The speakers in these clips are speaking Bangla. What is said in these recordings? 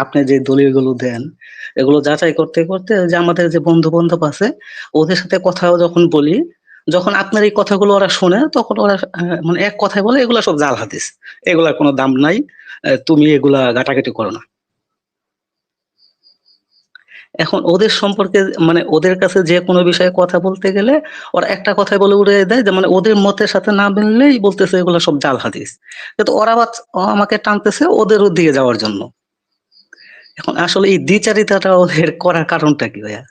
আপনি যে দলিলগুলো দেন, এগুলো যাচাই করতে, করতে যে আমাদের যে বন্ধু-বান্ধব আছে, ওদের সাথে কথাও যখন বলি, যখন আপনার এই কথাগুলো ওরা শোনে, তখন ওরা মানে এক কথায় বলে, "এগুলা সব জাল হাদিস। এগুলার কোনো দাম নাই। তুমি এগুলা ঘাটাঘাটি করো না।" এখন ওদের সম্পর্কে মানে ওদের কাছে যেকোনো বিষয়ে কথা বলতে গেলে, ওরা একটা কথাই বলে উড়িয়ে দেয় যে মানে ওদের মতের সাথে না মিললেই বলতেছে এগুলা সব জাল হাদিস। কিন্তু ওরা আমাকে টানতেছে ওদের দিকে যাওয়ার জন্য। এখন আসলে এই দ্বিচারিতাটা ওদের করার কারণটা কি ভাইয়া?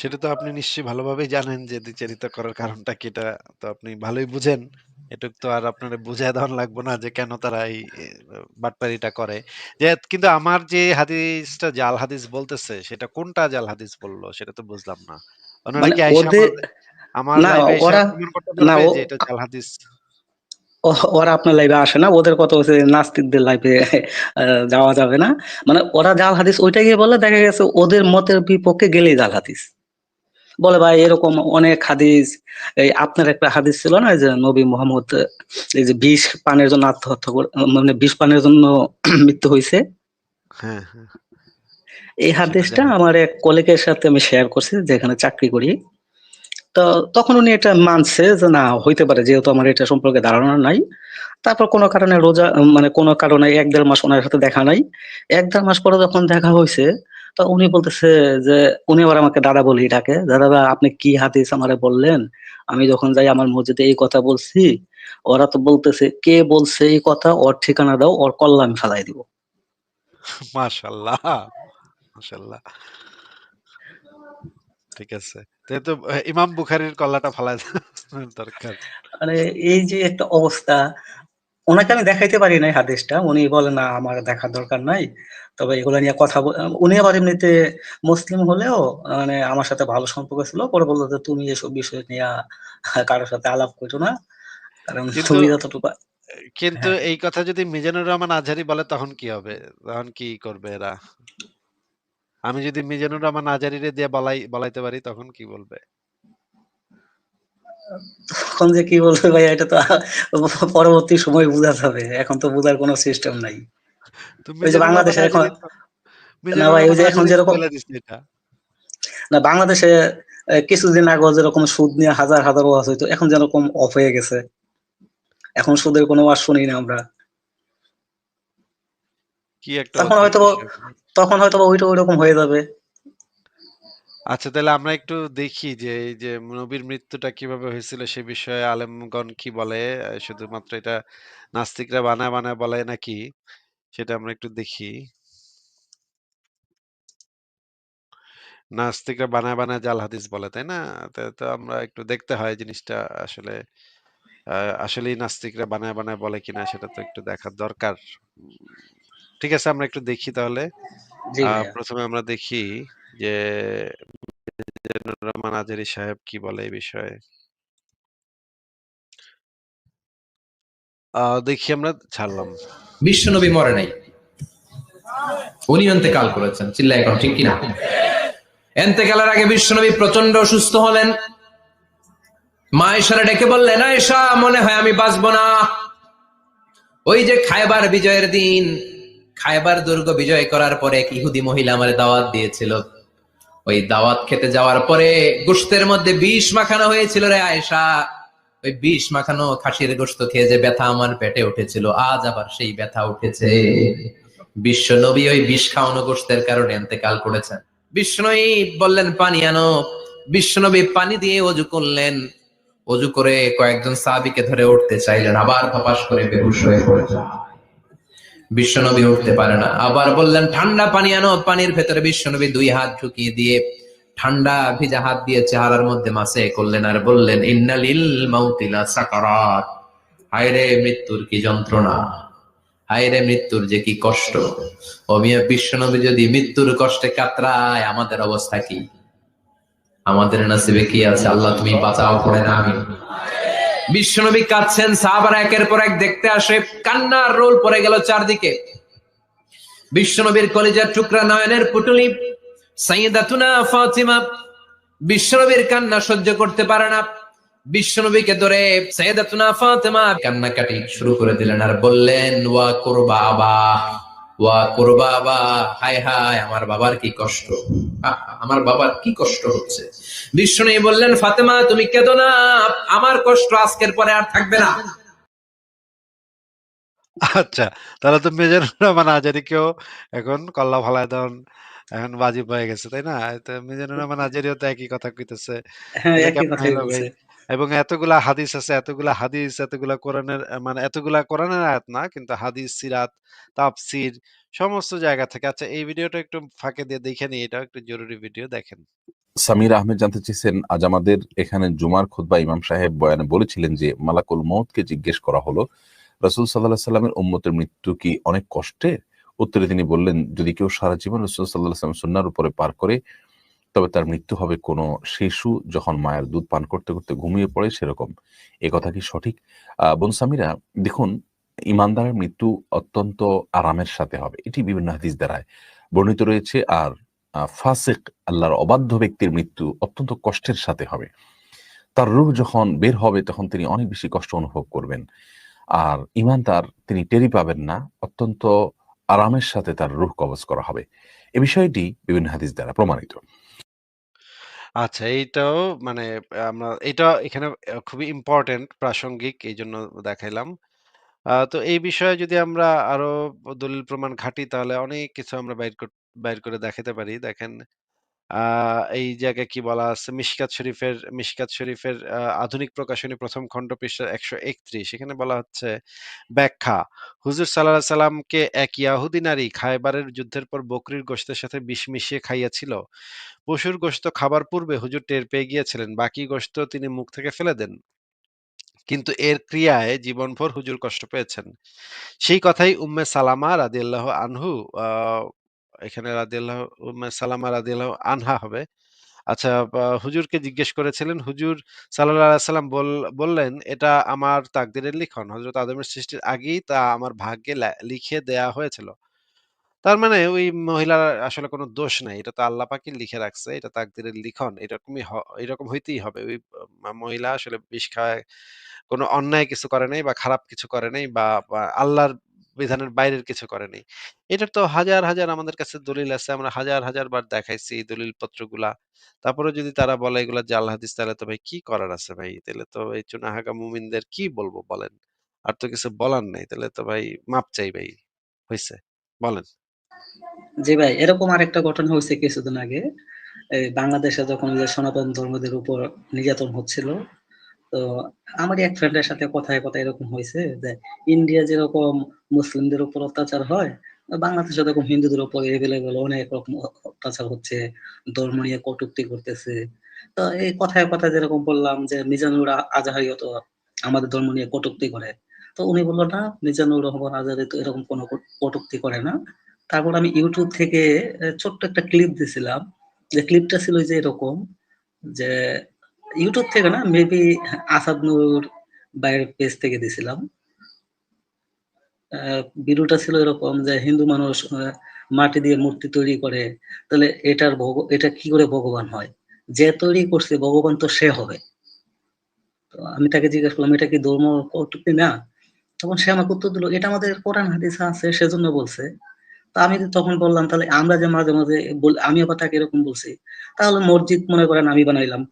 সেটা তো আপনি নিশ্চয়ই ভালোভাবেই জানেন যে দ্বিচারিতা করার কারণটা কি এটা তো আপনি ভালোই বুঝেন। এটুক তো আর আপনারে বুঝাইয়া দেওয়ান লাগবো না যে কেন তারা এই বাটপারিটা করে। যে কিন্তু আমার যে হাদিসটা জাল হাদিস বলতেছে সেটা কোনটা জাল হাদিস বলল সেটা তো বুঝলাম না। ওনারা মানে কি আমার আমার না লাইভে ওরা না ও যে এটা জাল হাদিস? ও ওরা আপনার লাইভে আসে না। ওদের কথা হচ্ছে নাস্তিকদের লাইভে যাওয়া যাবে না। মানে ওরা জাল হাদিস ওইটা গিয়ে বলে দেখা গেছে ওদের মতের বিপক্ষে গেলেই জাল হাদিস। বলে ভাই এরকম অনেক হাদিস, এই আপনার একটা হাদিস ছিল না? যে নবী মোহাম্মদ এই যে বিষ পানের জন্য আত্মহত্যা মানে বিষ পানের জন্য মৃত্যু হয়েছে হ্যাঁ, হ্যাঁ। এই হাদিসটা আমার এক কলিগের সাথে আমি শেয়ার করছি যেখানে চাকরি করি। তো তখন উনি এটা মানছে যে না হইতে পারে যেহেতু আমার এটা সম্পর্কে ধারণা নাই। তারপর কোন কারণে রোজা মানে কোনো কারণে এক দেড় মাস ওনার সাথে দেখা নাই। এক দেড় মাস পরে যখন দেখা হইছে, তো উনি বলতেছে যে উনি আবার আমাকে দাদা বলেই ডাকে। "দাদা আপনি কি হাদিস আমারে বললেন? আমি যখন যাই আমার মসজিদে এই কথা বলছি। ওরা তো বলতেছে কে বলছে এই কথা ওর ঠিকানা দাও, ওর কল্লা আমি ফালায় দিব।" মাশাআল্লাহ, মাশাআল্লাহ। ঠিক আছে। যেহেতু ইমাম বুখারীর কল্লাটা দেওয়ার দরকার। মানে এই যে একটা অবস্থা, উনাকে আমি দেখাইতে পারি নাই হাদিসটা। উনি বলে, "না আমার দেখার দরকার নাই। তবে এগুলা নিয়ে কথা উনি আবার এমনিতে মুসলিম হলেও মানে আমার সাথে ভালো সম্পর্ক ছিল। পরে বলল যে, "তুমি এসব বিষয় নিয়ে কারোর সাথে আলাপ করছ না। কারণ কিন্তু তুমি যতটুকু" কিন্তু হ্যাঁ। এই কথা যদি মিজানুর রহমান আজহারি বলে তখন কি হবে? তখন কি করবে এরা? আমি যদি মিজানুর রহমান আজহারিরে দিয়ে বলাই বলাইতে পারি তখন কি বলবে? তখন যে কি বলবে ভাই এটা তো পরবর্তী সময় বুঝা যাবে। এখন তো বুঝার কোনো সিস্টেম নাই। বাংলাদেশের এখন না ভাই ওই যে এখন যেরকম। না বাংলাদেশে কিছুদিন আগেও যেরকম সুদ নিয়ে হাজার, হাজার ওয়াজ হইতো, এখন যেরকম অফ হয়ে গেছে। এখন সুদের কোনো ওয়াজ শুনি না আমরা। কি একটা তখন অদ্ভুত তখন হয়তোবা ওইটা ঐরকম হয়ে যাবে। আচ্ছা তাহলে আমরা একটু দেখি যে এই যে নবীর মৃত্যুটা কীভাবে হয়েছিল সে বিষয়ে আলেমগণ কি বলে? শুধুমাত্র এটা নাস্তিকরা বানায়, বানায় বলে নাকি? সেটা আমরা একটু দেখি। নাস্তিকরা বানায়, বানায় জাল হাদিস বলে, তাই না? তো আমরা একটু দেখতে হয় জিনিসটা আসলে আসলেই নাস্তিকরা বানায়, বানায় বলে কিনা সেটা তো একটু দেখার দরকার। ঠিক আছে আমরা একটু দেখি তাহলে। জি আ ভাইয়া। ১ম এ আমরা দেখি যে রহমান আজহারী সাহেব কি বলে এই বিষয়ে। দেখি আমরা ছাড়লাম। বিশ্বনবী মরে নাই। উনি করেছেন। চিল্লায় এখন ঠিক কিনা? ইন্তেকালের আগে বিশ্বনবী প্রচণ্ড অসুস্থ হলেন। মা আয়েশারে ডেকে বললেন, "আয়েশা মনে হয় আমি বাঁচব না।" ওই যে খায়বার বিজয়ের দিন, খায়বার দুর্গ বিজয় করার পরে এক ইহুদি মহিলা আমারে দাওয়াত দিয়েছিল। ওই দাওয়াত খেতে যাওয়ার পরে গোশতের মধ্যে বিষ মাখানো হয়েছিল রে আয়েশা। ওই বিষ মাখানো খাসির গোস্ত খেয়ে যে ব্যথা আমার পেটে উঠেছিল, আজ আবার সেই ব্যথা উঠেছে। বিশ্ব নবী ওই বিষ খাওয়ানো গোস্তের কারণে ইন্তেকাল করেছেন। বিশ্বনবী বললেন পানি আনো। বিশ্বনবী পানি দিয়ে অজু করলেন। অজু করে কয়েকজন সাহাবীকে ধরে উঠতে চাইলেন, আবার ধপাস করে বেহুশ হয়ে পড়ে যায়। বিশ্বনবী উঠতে পারে না। আবার বললেন, ঠান্ডা পানি আনো। পানির ভেতরে বিশ্বনবী দুই হাত ঢুকিয়ে দিয়ে ঠান্ডা ভিজা হাত দিয়ে চেহারার মধ্যে মাসে করলেন আর বললেন, ইন্নালিল মাউতি লাসাকারাত। হায়রে, মৃত্যুর কি যন্ত্রণা। হায়রে, মৃত্যুর যে কি কষ্ট। ও মিয়া বিশ্বনবী যদি মৃত্যুর কষ্টে কাতরায়, আমাদের অবস্থা কি? আমাদের নাসিবে কি আছে আল্লাহ, তুমি বাঁচাও করে না আমি বিশ্বনবী কাঁদছেন, সাহাবারা একের পর এক দেখতে আসে, কান্নার রোল পড়ে গেল চারদিকে। বিশ্বনবীর কলেজের টুকরা নয়নের পুটুলি, সাইয়েদাতুনা ফাতিমা, বিশ্বনবীর কান্না সহ্য করতে পারে না। বিশ্বনবীকে ধরে সাইয়েদাতুনা ফাতিমা কান্নাকাটি শুরু করে দিলেন আর বললেন, ওয়া কুরবা আবা, ওয়া কোরবাবা হায় হায়, আমার বাবার কি কষ্ট? আমার বাবার কি কষ্ট হচ্ছে? বিষ্ণু বললেন ফাতেমা তুমি কেঁদো না। আমার কষ্ট আজকের পরে আর থাকবে না। আচ্ছা তাহলে তো মিজানুর রহমান আজারিকেও এখন কল্লা ফালায় এখন বাজিব হয়ে গেছে তাই না? তো মিজানুর রহমান আজারিও তো একই কথা কইতেছে। হ্যাঁ এবং এতগুলা হাদিস আছে এতগুলা হাদিস এতগুলা কোরআনের মানে এতগুলা কোরআনের আয়াত না কিন্তু হাদিস সিরাত তাফসির সমস্ত জায়গা থেকে। আচ্ছা এই ভিডিওটা একটু ফাঁকে দিয়ে দেখে নিই, এটাও একটু জরুরি ভিডিও, দেখেন। সামির আহমেদ জানতে চেয়েছেন, আজ আমাদের এখানে জুমার খুতবা ইমাম সাহেব বয়ানে বলেছিলেন যে, মালাকুল মৌতকে জিজ্ঞেস করা হলো, রসুল সাল্লাহ সাল্লামের উম্মতের মৃত্যু কি অনেক কষ্টে? উত্তরে তিনি বললেন, যদি কেউ সারা জীবন রসুল সাল্লাহ সাল্লাম সুন্নার উপরে পার করে, তবে তার মৃত্যু হবে কোনো শিশু যখন মায়ের দুধ পান করতে করতে ঘুমিয়ে পড়ে সেরকম। এ কথা কি সঠিক? বোন সামিরা, দেখুন ইমানদারের মৃত্যু অত্যন্ত আরামের সাথে হবে। এটি বিভিন্ন হাদিস দ্বারায় বর্ণিত রয়েছে। আর ফাসিক, আল্লাহর অবাধ্য ব্যক্তির মৃত্যু অত্যন্ত কষ্টের সাথে হবে। তার রূহ যখন বের হবে, তখন তিনি অনেক বেশি কষ্ট অনুভব করবেন। আর ইমানদার তিনি টেরি পাবেন না। অত্যন্ত আরামের সাথে তার রূহ কবজ করা হবে। এ বিষয়টি বিভিন্ন হাদিস দ্বারা প্রমাণিত। আচ্ছা এইটাও মানে আমরা, এটা এখানে খুবই ইম্পর্টেন্ট প্রাসঙ্গিক এই জন্য দেখাইলাম। তো এই বিষয়ে যদি আমরা আরও দলিল প্রমাণ ঘাঁটি, তাহলে অনেক কিছু আমরা বাইর বাইর করে দেখাতে পারি। দেখেন এই জায়গায় কি বলা আছে? মিশকাত শরীফের মিশকাত শরীফের আধুনিক প্রকাশনী প্রথম খণ্ড পৃষ্ঠা একশো একত্রিশ। এখানে বলা হচ্ছে, ব্যাখ্যা, হুজুর সাল্লাহ সাল্লামকে এক ইয়াহুদি নারী খায়বারের যুদ্ধের পর বকরির গোশতের সাথে বিষ মিশিয়ে খাইয়াছিল। পশুর গোশত খাবার পূর্বে হুজুর টের পেয়ে গিয়েছিলেন। বাকি গোশত তিনি মুখ থেকে ফেলে দেন। কিন্তু এর ক্রিয়ায় জীবনভর হুজুর কষ্ট পেয়েছেন। সেই কথাই উম্মে সালামা রাদিয়াল্লাহু আনহু এখানে রাদিয়াল্লাহ, উম্মে সালামা রাদিয়াল্লাহু আনহা হবে। আচ্ছা হুজুরকে জিজ্ঞেস করেছিলেন, হুজুর আলাইহি সাল্লাম বললেন, এটা আমার তাকদীরের লিখন, হযরত আদমের সৃষ্টির আগেই তা আমার ভাগ্যে লিখে দেয়া হয়েছিল। তার মানে ওই মহিলার আসলে কোনো দোষ নাই, এটা তো আল্লাহ পাকই লিখে রাখছে, এটা তাকদিরের লিখন, এরকমই এরকম হইতেই হবে। ওই মহিলা আসলে বিষ খায় কোনো অন্যায় কিছু করে নাই বা খারাপ কিছু করে নাই বা, আল্লাহর বিধানের বাইরের কিছু করে নাই। এটার তো হাজার হাজার আমাদের কাছে দলিল আছে। আমরা হাজার হাজার বার দেখাইছি এই দলিল পত্রগুলা। তারপরে যদি তারা বলে এগুলা জাল হাদিস তাহলে তো ভাই কি করার আছে ভাই? তাহলে তো এই চুনাহাগা মুমিনদের কি বলব বলেন? আর তো কিছু বলার নাই। তাহলে তো ভাই মাপ চাই ভাই। হয়েছে বলেন। জি ভাই এরকম আরেকটা ঘটনা হয়েছে কিছুদিন আগে। বাংলাদেশে যখন সনাতন ধর্মদের উপর নির্যাতন হচ্ছিল তো আমার এক ফ্রেন্ডের সাথে কথায় কথায় এরকম হয়েছে যে ইন্ডিয়া যেরকম মুসলিমদের উপর অত্যাচার হয়, বাংলাদেশে এরকম হিন্দুদের উপর এভেলেবেল অনেক রকম অত্যাচার হচ্ছে, ধর্ম নিয়ে কটুক্তি করতেছে। তো এই কথায় কথায় যেরকম বললাম যে মিজানুর আ- আজহারিও তো আমাদের ধর্ম নিয়ে কটুক্তি করে। তো উনি বলল, না, মিজানুর রহমান আজহারি তো এরকম কোনো কটুক্তি করে না। তারপর আমি ইউটিউব থেকে ছোট্ট একটা ক্লিপ দিছিলাম। যে ক্লিপটা ছিল যে এরকম যে ইউটিউব থেকে না মেবি আসাদ নূর বাইরের পেজ থেকে দিছিলাম। ভিডিওটা ছিল এরকম যে হিন্দু মানুষ মাটি দিয়ে মূর্তি তৈরি করে, তাহলে এটার এটা কি করে ভগবান হয়? যে তৈরি করছে, ভগবান তো সে হবে। তো আমি তাকে জিজ্ঞেস করলাম, এটা কি ধর্ম কটূক্তি না? তখন সে আমাকে উত্তর দিল, এটা আমাদের কোরআন, হাদিসে আছে, সেজন্য বলছে। তা আমি তখন বললাম, তাহলে আমরা যে মাঝে মাঝে আমি আবার তাকে এরকম বলছি, তাহলে মসজিদ মনে করেন আমি বানাইলাম।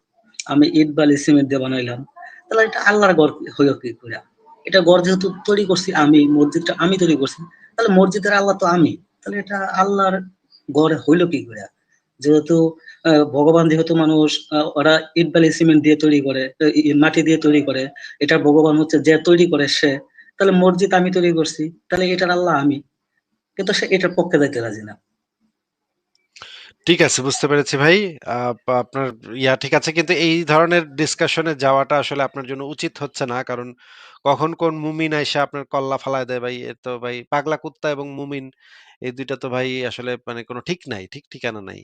আমি ইট বালি সিমেন্ট দিয়ে বানাইলাম। তাহলে এটা আল্লাহর গড় হইল কি করে এটা গড় যেহেতু তৈরি করছি আমি, মসজিদটা আমি তৈরি করছি, তাহলে মসজিদের আল্লাহ তো আমি, তাহলে এটা আল্লাহর গড় হইল কি করে যেহেতু ভগবান যেহেতু মানুষ ওরা ইট বালি সিমেন্ট দিয়ে তৈরি করে মাটি দিয়ে তৈরি করে, এটা ভগবান হচ্ছে যে তৈরি করে সে, তাহলে মসজিদ আমি তৈরি করছি, তাহলে এটার আল্লাহ আমি। কিন্তু সে এটার পক্ষে যাইতে রাজি না। ঠিক আছে, বুঝতে পেরেছি ভাই। আপনার, ইয়া ঠিক আছে, কিন্তু এই ধরনের ডিসকাশনে যাওয়াটা আসলে আপনার জন্য উচিত হচ্ছে না, কারণ কখন কোন মুমিন আইসা আপনার কল্লা ফালায় দেয় ভাই, এ তো ভাই পাগলা কুত্তা এবং মুমিন, এই দুইটা তো ভাই আসলে মানে কোনো ঠিক নাই, ঠিক ঠিকানা নাই।